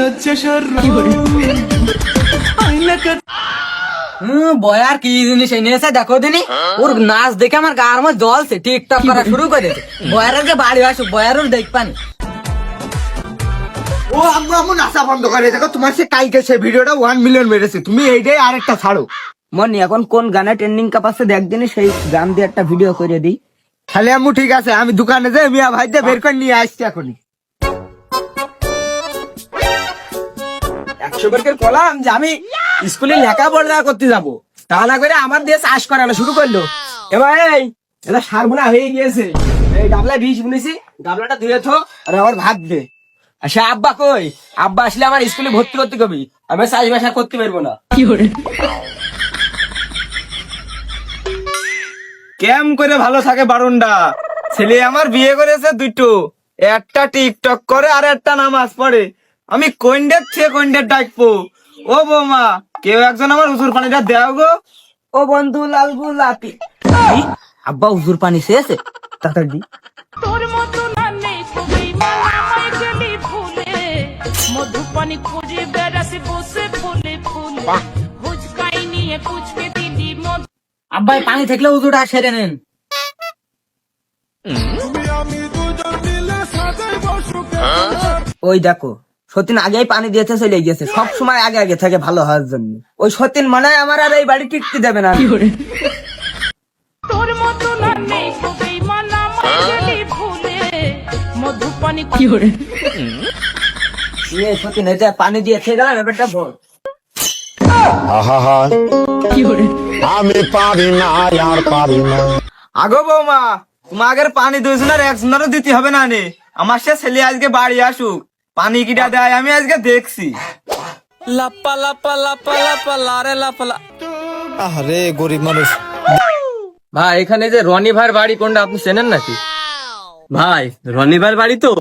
লজ্জা সরম বয়ার কি জিনিস এনেছে দেখো দিনি? ওর নাচ দেখে আমার গার মধ্যে জ্বলছে টিকটক করা শুরু করে বয়ারের বাড়ি আসুক বয়ারও দেখ পানি। ও আম্মু আম্মু নাচা বন্ধ করে দেখো তোমার সে কালকে সে ভিডিওটা ওয়ান মিলিয়ন মেরেছে। তুমি এইটাই আরেকটা ছাড়ো। মনি এখন কোন গানে ট্রেন্ডিং কাপাচ্ছে দেখ দিনি সেই গান দিয়ে একটা ভিডিও করে দিই। তাহলে আম্মু ঠিক আছে আমি দোকানে যাই মিয়া ভাইতে বের করে নিয়ে আসছি এখনই। যে আমি স্কুলে লেখাপড়া করতে যাব। তা না করে আমার দিয়ে চাষ করানো শুরু করল। এবার এই এটা হয়ে গিয়েছে। এই গাবলা বীজ বুনেছি গাবলাটা ধুয়ে থো আর আমার ভাত দে। আর সে আব্বা কই? আব্বা আসলে আমার স্কুলে ভর্তি করতে কবি। আমি চাষ বাসা করতে পারব না। কেম করে ভালো থাকে বারুনডা? ছেলে আমার বিয়ে করেছে দুটো। একটা টিকটক করে আর একটা নামাজ পড়ে। আমি কইন্ডের চেয়ে কইন্ডের ডাকবো। ও বৌমা কেউ একজন আমার উজুর পানিটা দেও গো। ও বন্ধু লাল গুলাপি আব্বা হুজুর পানি শেষে তাড়াতাড়ি তোর মতো না নেই খুবই মালামাই গেলি ভুলে মধুপানি খুঁজে বেড়াসি বসে ফুলে ফুলে। হুচকাই নিয়ে কুচকে দিলি মধু। আব্বা পানি থাকলে হুজুরটা সেরে নেন। ওই দেখো সতীন আগেই পানি দিয়েছে চলে গিয়েছে সব সময় আগে আগে থাকে ভালো হওয়ার জন্য। ওই সতীন মনে হয় আমার আর এই বাড়ি টিকতে দেবে না। তোর মতো নেই মধুপানি সতীন এটা পানি দিয়ে খেয়ে গেলাম এবারটা ভোর আহা আমি পারি না আর পারি না। আগো বৌমা তোমাদের পানি দুজনের একজনেরও দিতে হবে না নে। আমার সে ছেলে আজকে বাড়ি আসুক। পানি কিটা দেয় আমি আজকে দেখছি। আরে গরিব মানুষ। ভাই এখানে যে রনি ভাইয়ের বাড়ি কোনটা আপনি চেনেন নাকি? ভাই রনি ভাইয়ের বাড়ি তো?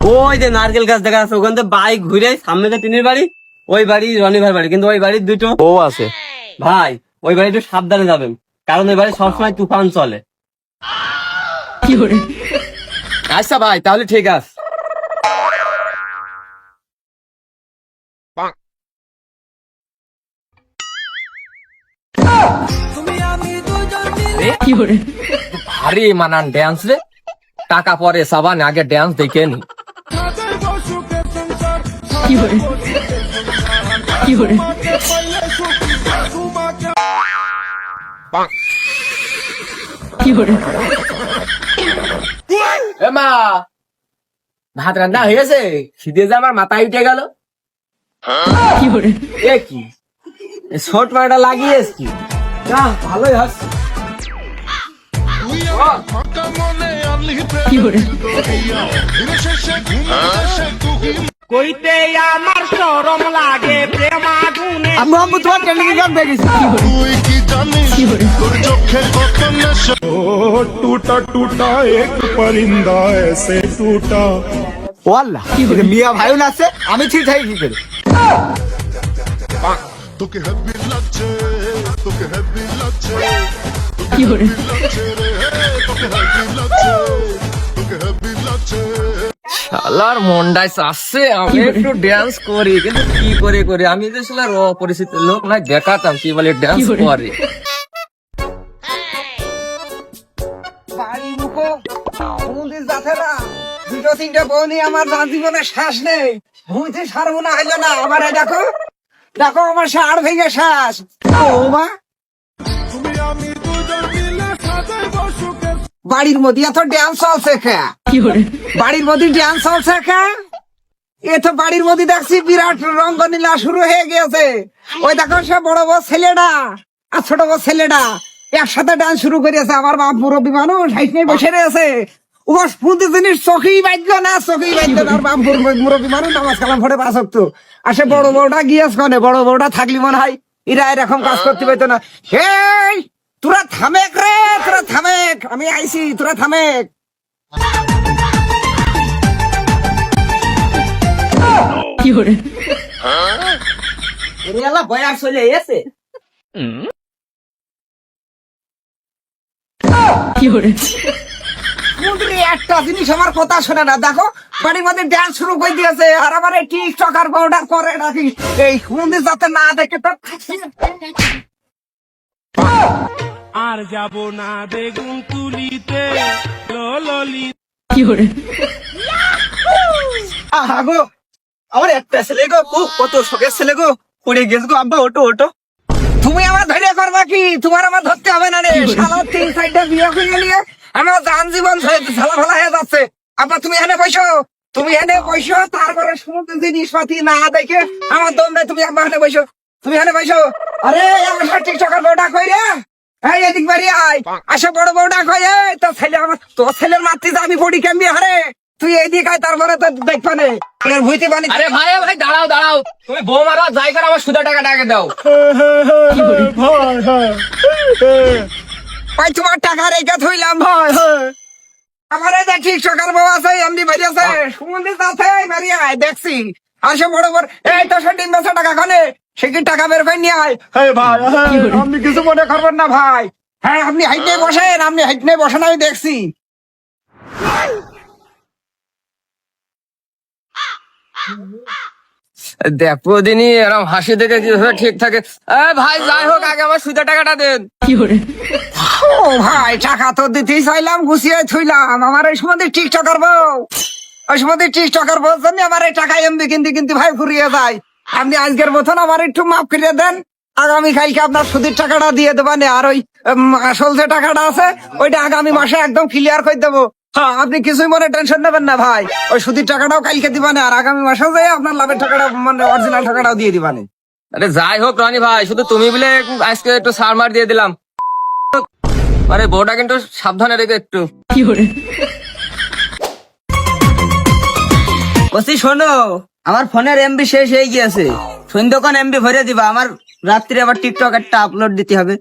ওই যে নারকেল গাছ দেখা আছে ওখান থেকে বাইক ঘুরে সামনে যে টিনের বাড়ি ওই বাড়ি রনি ভাইয়ের বাড়ি কিন্তু ওই বাড়ির দুটো ও আছে। ভাই ওই বাড়ি একটু সাবধানে যাবেন কারণ ওই বাড়ি সবসময় তুফান চলে। আচ্ছা ভাই তাহলে ঠিক আছে। ভারী মানান ড্যান্স রে। টাকা পরে সাবান আগে ড্যান্স দেখে নি। মা ভাত রান্না হয়েছে শীতে যে আমার মাথায় উঠে গেল। কি এ কি? এ ছোট মাটা কইতে আমার শরম লাগে প্রেমা গুনে আমি আমি তোমার টেলিং গান দেখেছি তুই কি জানিস? তোর চোখে কত নেশা। ও টুটা টুটা এক পরিন্দা এসে টুটা। ওয়াল্লাহ মিয়া ভাই নাচে আমি ঠিক থাকি কি করে? তোকে হ্যাপি লাগছে তোকে হ্যাপি লাগছে। শালার মন্ডাই আসছে আমি একটু ড্যান্স করি কিন্তু কি করে করে? আমি শালার অপরিচিত লোক না দেখাতাম কি বলে ড্যান্স করে? দুটো তিনটে আমার জীবনে শ্বাস নেই। ভূমিতে সারবো না হইল না। আমার দেখো দেখো আমার সার ভেঙে শ্বাস। ও মা। বাড়ির মধ্যে এত ড্যান্স চলছে খা বাড়ির মধ্যে ড্যান্স চলছে খা এ তো বাড়ির মধ্যে দেখছি বিরাট রঙ্গনীলা শুরু হয়ে গেছে ওই দেখো সে বড় বড় ছেলেটা আর ছোট বড় ছেলেটা একসাথে ডান্স শুরু করেছে। আমার বাপ মুরব্বী মানুষ হাইট বসে রয়েছে। ওর শুনতে জিনিস চোখেই বাজলো না চোখেই বাজলো না। আর বাপ মুরব্বী- মানুষ নামাজ কালাম ফোটে আর সে বড় বউটা গিয়েছ কনে বড় বউটা থাকলি মনে হয় এরা এরকম কাজ করতে পারতো না। হেই! তোরা থামেক রে তোরা থামেক। আমি আইছি তোরা থামেক। বয়ার চলে এসে মুদ্রে একটা জিনিস আমার কথা শোনে না দেখো বাড়ির মধ্যে ড্যান্স শুরু করে দিয়েছে আর আমার টিকটক আর বউটা করে নাকি। এই মন্দির যাতে না দেখে তো আর যাব না বেগুন তুলিতে। ললি আহা গো আমার একটা ছেলে গো কত শখের ছেলে গো। পড়ে গেছে গো আব্বা ওটো ওটো তুমি আমার ধরে করবা কি? তোমার আমার ধরতে হবে না রে। শালা তিন সাইডে বিয়ে করে নিয়ে আমার জান জীবন ঝালা ভালা হয়ে যাচ্ছে। আবার তুমি এখানে বসো। তুমি এখানে বসো তারপরে সমুদ্র জিনিসপাতি না দেখে আমার দম নেই তুমি আমার এখানে বসো। তুমি এখানে বসো। আরে আমার টিকটকের বউটা কই রে। এই এদিক বাড়ি আয়। আসো বড় বউটা কই এই তোর ছেলে আমার তোর ছেলের মাতৃ আমি পড়ি কেমনি হারে। তুই এইদিক আয় তারপরে তো দেখবা নে এর ভুইতে বানি আরে ভাই ভাই দাঁড়াও দাঁড়াও। তুমি বউ মারো যাই করে আমার সুদা টাকাটা আগে দাও। ভাই তোমার টাকা রেখে থইলাম ভাই আমার যে ঠিক সকাল বউ আছে এমনি বেরিয়েছে সুমন্দির আছে বেরিয়ে আয় দেখছি। আসে বড় বড় এই তো সে তিন বছর টাকা খানে। সে কি টাকা বের করে নিয়ে আয়? হ্যাঁ ভাই আপনি কিছু মনে করবেন না ভাই। হ্যাঁ আপনি হাইট বসেন আপনি হাইট বসেন আমি দেখছি। দেখো দিনই এরকম হাসি দেখে কীভাবে ঠিক থাকে। ভাই যাই হোক আগে আমার সুদা টাকাটা দেন। কি ও ভাই টাকা তো দিতেই চাইলাম গুছিয়ে থইলাম। আমার এই সময় টিকটকার বউ। ওই সময় টিকটকার বউ জন্য আমার এই টাকা এমবি কিনতে কিনতে ভাই ফুরিয়ে যায় আপনি আজকের মতন আমার একটু মাফ করে দেন। আগামী কালকে আপনার সুদের টাকাটা দিয়ে দেবেন আর ওই আসল যে টাকাটা আছে ওইটা আগামী মাসে একদম ক্লিয়ার করে দেবো। হ্যাঁ আপনি কিছুই মনে টেনশন নেবেন না ভাই। ওই সুদের টাকাটাও কালকে দিবানে আর আগামী মাসে যে আপনার লাভের টাকাটা মানে অরিজিনাল টাকাটাও দিয়ে দিবানে। আরে যাই হোক রনি ভাই শুধু তুমি বলে আজকে একটু সার মার দিয়ে দিলাম। আরে বউটা কিন্তু সাবধানে রেখে একটু। কি বসি শোনো আমার ফোনের এমবি শেষ হয়ে গিয়েছে। সন্ধ্যক্ষণ এমবি ভরে দিবা। আমার রাত্রে আবার টিকটক একটা আপলোড দিতে হবে।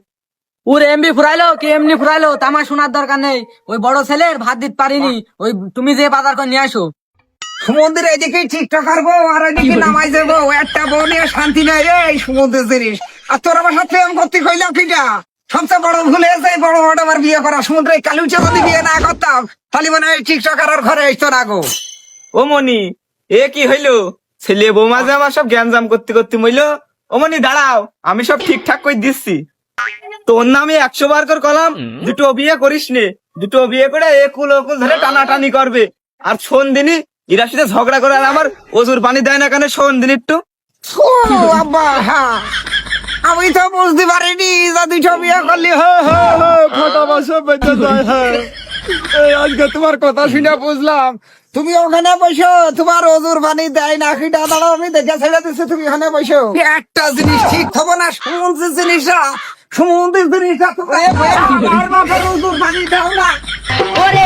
ওর এমবি ফুরাইলো? কি এমনি ফুরাইলো? তা আমার শোনার দরকার নেই। ওই বড় ছেলের ভাত দিতে পারিনি। ওই তুমি যে বাজার করে নিয়ে আসো। সমুদ্রে এদিকে টিকটকার বউ আর ওইদিকে নামাই যাব একটা বউ নিয়ে শান্তি নাই রে এই সমুদ্রের জিনিস। আর তোর আমার সাথে প্রেম করতে কইলাম কিটা সবচেয়ে বড় ভুল হয়েছে বড় বড় আমার বিয়ে করা। সমুদ্রে কালুচে যদি বিয়ে না করতাম। তাহলে মনে হয় টিকটকার ঘরে আসতো না গো। ও মনি এ কি হইল? ছেলে বৌমা যে আমার সব জ্ঞানজাম করতে করতে মইল? ও মনি দাঁড়াও আমি সব ঠিকঠাক করে দিচ্ছি। তোর নামে একশো বার করে কলাম দুটো বিয়ে করিস নে। দুটো বিয়ে করে একুল ওকুল ধরে টানাটানি করবে। আর শোন দিনই এরা সাথে ঝগড়া করে আর আমার ওজুর পানি দেয় না কেন শোন দিন একটু হ্যাঁ আমি তো বুঝতে পারিনি দুটো বিয়ে করলি হো হো হো ফটো বসে বেঁচে যায় হ্যাঁ আজকে তোমার কথা শুনে বুঝলাম। তুমি ওখানে বসো, তোমার ওজুর পানি দেয় না কিটা দাঁড়াও, আমি দেখে ছেড়ে দিচ্ছি তুমি ওখানে বসো। একটা জিনিস ঠিক হব না সমুদ্রের জিনিসটা সমুদ্রের জিনিসটা, তোমার ওজুর পানি দাও না। ওরে